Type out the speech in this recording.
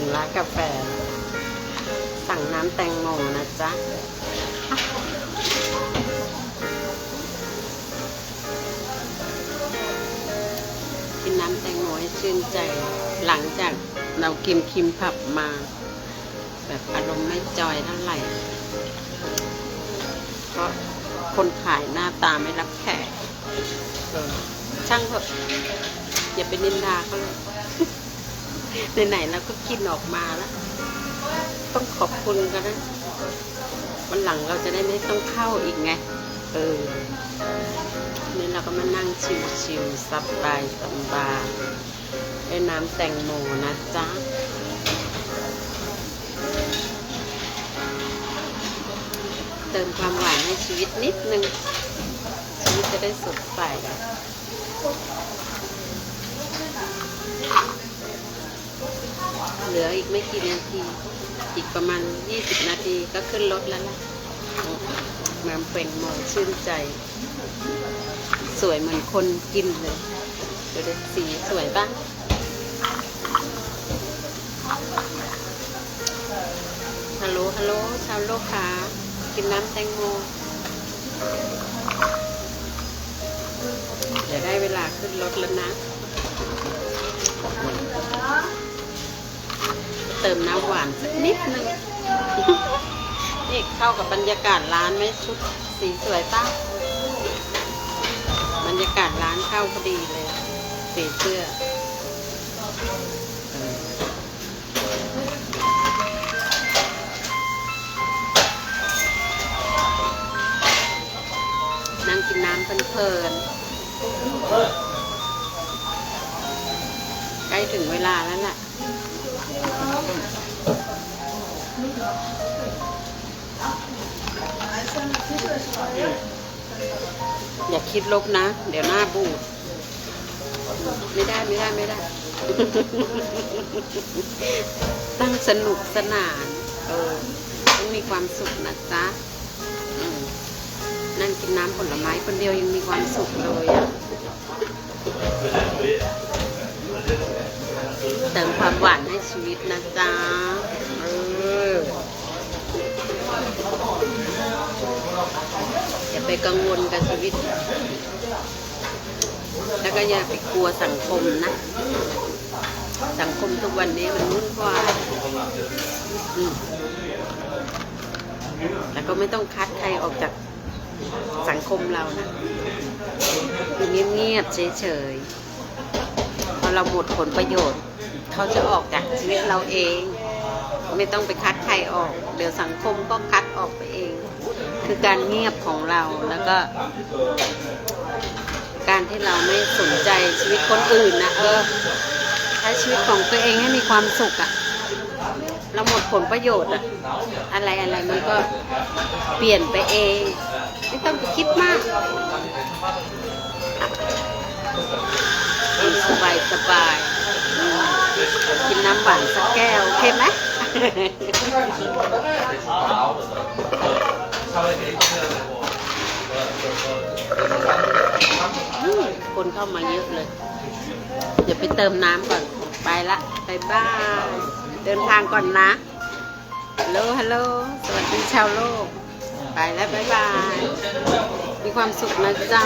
ถึงร้านกาแฟ สั่งน้ำแตงโมนะจ๊ะ กินน้ำแตงโมให้ชื่นใจ หลังจากเรากินคิมผับมา แบบอารมณ์ไม่จอยเท่าไหร่ เพราะคนขายหน้าตาไม่รับแขกช่างเถอะอย่าไปนินทาเขาเลย ไหนๆเราก็กินออกมาแล้ว ต้องขอบคุณกันนะวันหลังเราจะได้ไม่ต้องเข้าอีกไง เออนี่เราก็มานั่งชิวๆสบายสบายด้น้ำแตงโมนะจ๊ะเติมความหวานให้ชีวิตนิดนึงชีวิตจะได้สดใส ลืออีกไม่กี่นาที อีกประมาณ 20 นาทีก็ขึ้นรถแล้วล่ะแมมเป่งโมชื่นใจ สวยเหมือนคนกินเลยดูดิสีสวยปะฮัลโหลฮัลโหลชาวโลกค้ากินน้ำแตงโมเดี๋ยวได้เวลาขึ้นรถแล้วนะ เติมน้ำหวานสักนิดนึงนี่เข้ากับบรรยากาศร้านไหมชุดสีสวยปะบรรยากาศร้านเข้าพอดีเลย สีเสื้อนั่งกินน้ำเพลินๆใกล้ถึงเวลาแล้วล่ะ อย่าคิดลบนะ เดี๋ยวหน้าบูด ไม่ได้ไม่ได้ไม่ได้ ตั้งสนุกสนาน เออ ต้องมีความสุขนะจ๊ะนั่งกินน้ำผลไม้คนเดียวยังมีความสุขเลยอะเติมความหวาน ชีวิตนะจ๊ะเอออย่าไปกังวลกับชีวิต แล้วก็อย่าไปกลัวสังคมนะ สังคมทุกวันนี้มันวุ่นวายแล้วก็ไม่ต้องคัดใครออกจากสังคมเรานะคือเงียบๆเฉยๆพอเราหมดผลประโยชน์ เขาจะออกจากชีวิตเราเอง ไม่ต้องไปคัดใครออก เดี๋ยวสังคมก็คัดออกไปเอง คือการเงียบของเราแล้วก็ การที่เราไม่สนใจชีวิตคนอื่นนะเออใช้ชีวิตของตัวเองให้มีความสุขอะเราหมดผลประโยชน์อะอะไรอะไรมันก็เปลี่ยนไปเอง ไม่ต้องไปคิดมาก นน้ำหวานสักแก้วโอเคไหมอืมคนเข้ามาเยอะเลย เดี๋ยวไปเติมน้ำก่อน ไปละไปบ้ายเดินทางก่อนนะ ฮัลโหล ฮัลโหล สวัสดีชาวโลก ไปแล้ว บ๊ายบาย มีความสุขนะจ๊ะ